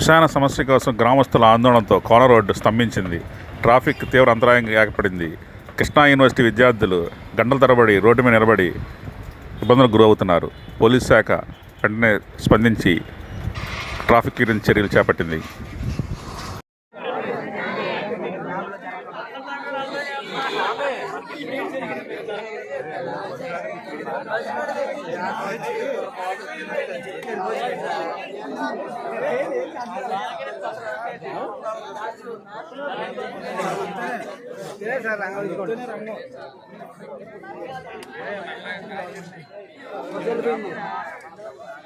శ్మశాన సమస్య కోసం గ్రామస్తుల ఆందోళనతో కోన రోడ్డు స్తంభించింది. ట్రాఫిక్ తీవ్ర అంతరాయం ఏర్పడింది. కృష్ణా యూనివర్సిటీ విద్యార్థులు గంటల తరబడి రోడ్డు మీద నిలబడి ఇబ్బందులకు గురవుతున్నారు. పోలీస్ శాఖ వెంటనే స్పందించి ట్రాఫిక్ క్లియరెన్స్ చర్యలు చేపట్టింది.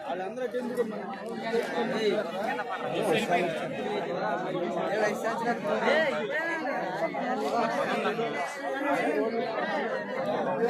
వాళ్ళందరికీ ఎందుకు